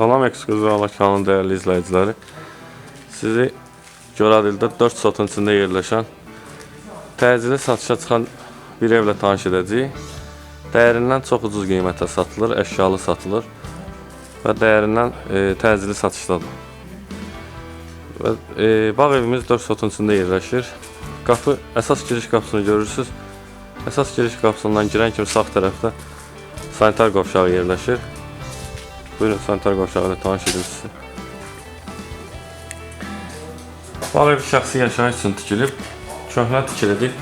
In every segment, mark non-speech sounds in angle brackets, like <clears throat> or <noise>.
Salam Eksklüziv kanalının değerli izleyicileri. Sizi Göradil'de 4 sotun içində yerləşən təcili satışa çıxan bir evlə tanış edəcəyik. Dəyərindən çox ucuz qiymətə satılır, əşyalı satılır və dəyərindən e, təcili satışdadır. Və e, bağ evimiz 4 sotun içində yerləşir. Qapı, əsas giriş qapısını görürsüz. Əsas giriş qapısından girən kimi sağ tərəfdə sanitar qovşağı yerləşir. Buyurun qovşağı ilə tanış edim sizi. Bağ evi şəxsi yaşayış üçün tikilib, köhnə tikilidir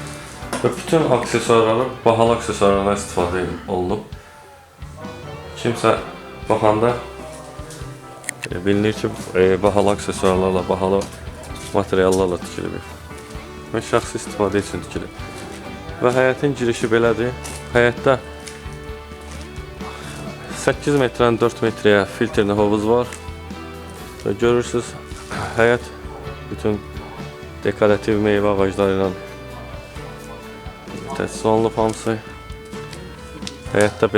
və bütün aksesuarları bahalı aksesuarlardan istifadə olunub. Kimsə baxanda e, bilinir ki, e, bahalı aksesuarlarla, bahalı materiallarla tikilib. Və şəxsi istifadə üçün tikilib. Və həyətin girişi belədir. Həyətdə 8 metrdən 4 metrəyə filtrli hovuz var. Və görürsüz, həyət bütün dekorativ meyvə ağacları ilə təchiz olunub hamısı. Həyətdə.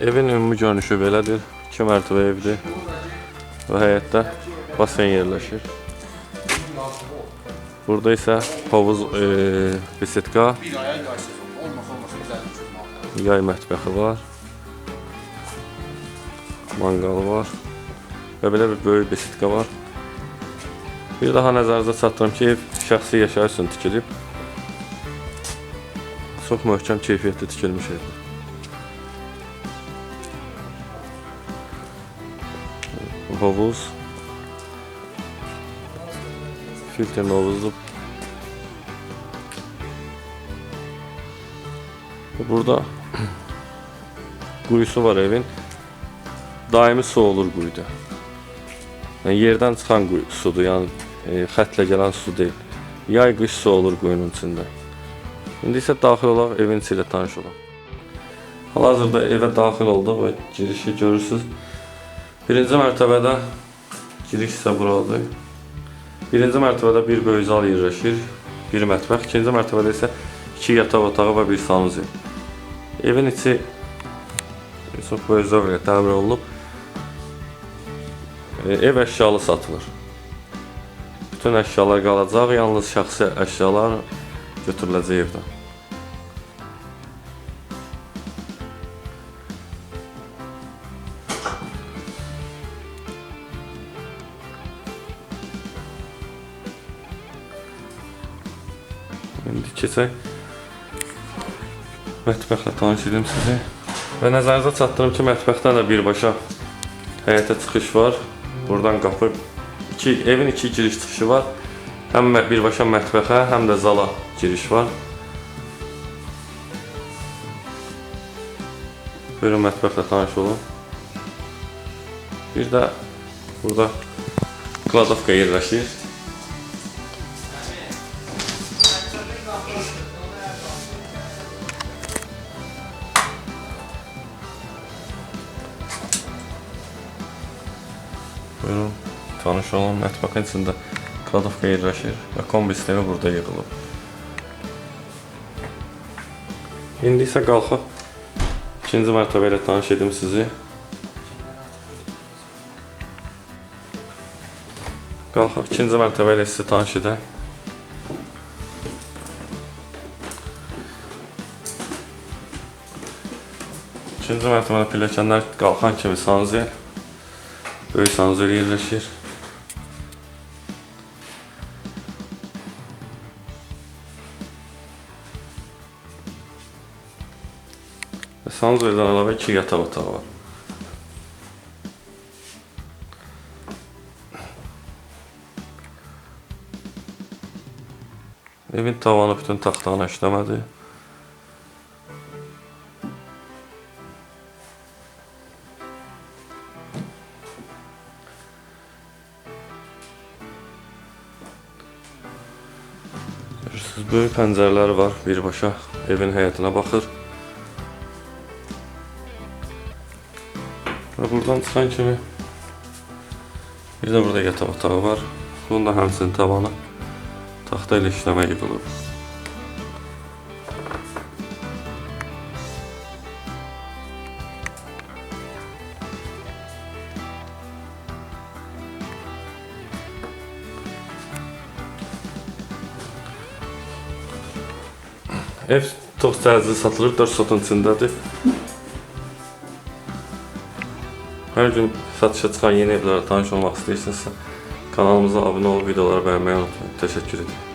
Evin ümumi görünüşü belədir. 2 mərtəbə evdir. Və həyətdə basen yerləşir. Burada isə hovuz e, besetka, yay mətbəxi var. Manqal var. Və belə bir böyük besetka var. Bir daha nəzərinizə çatdırım ki, ev şəxsi yaşayış üçün tikilib. Çox möhkəm keyfiyyətli tikilmiş evdir. Hovuz. Filtrin hovuzlu. Burada <clears throat> quyusu var evin. Daimi su olur quyuda. Yəni yerdən çıxan quyu sudur, yəni e, xətlə gələn su deyil. Yay qış su olur quyunun içində. İndi isə daxil olaq evin içi ilə tanış olaq. Hal-hazırda evə daxil olduq və girişi görürsüz. Birinci mərtəbədə giriş isə buradır. Birinci mərtəbədə bir böyük zal yerləşir, bir mətbəx. İkinci mərtəbədə isə iki yataq otağı və bir sanuzel. Evin içi çox böyük zövqlə təmir olunub. Ev əşyalı satılır. Bütün əşyalar qalacaq, yalnız şəxsi əşyalar götürüləcək evdən. İndi keçək mətbəxlə tanış edim sizi. Və nəzərinizə çatdırım ki, mətbəxdən də birbaşa həyətə çıxış var. Buradan qapı iki evin iki giriş çıxışı var. Həm birbaşa mətbəxə, həm də zala giriş var. Buyurun mətbəxlə tanış olun. Bir də burada kladovka yerləşir. Buyurun, tanış olun. Mətbəxin içində kladovka yerləşir və kombi sistemi burada yığılıb. İndi isə qalxaq ikinci mərtəbə ilə tanış edim sizi. Qalxaq ikinci mərtəbə ilə sizi tanış edək. İkinci mərtəbədə pilləkənlər qalxan kimi sanzel Böyük sansür yerləşir. Və sansürdən əlavə iki yataq otağı var. Evin tavanı bütün taxtanı işləmədi. Görürsüz, böyük pəncərələri var, birbaşa evin həyətinə baxır. Və buradan çıxan kimi bir də burada yataq otağı var. Bunun da həmçinin tavanı taxta ilə işləmə yığılıb. Ev çox cəzli satılır, 4 sotun içindədir. Hər gün satışa çıxan yeni evlərə tanış olmaq istəyirsinizsə, kanalımıza abunə olub videoları bəyənməyi unutmayın. Təşəkkür edirəm.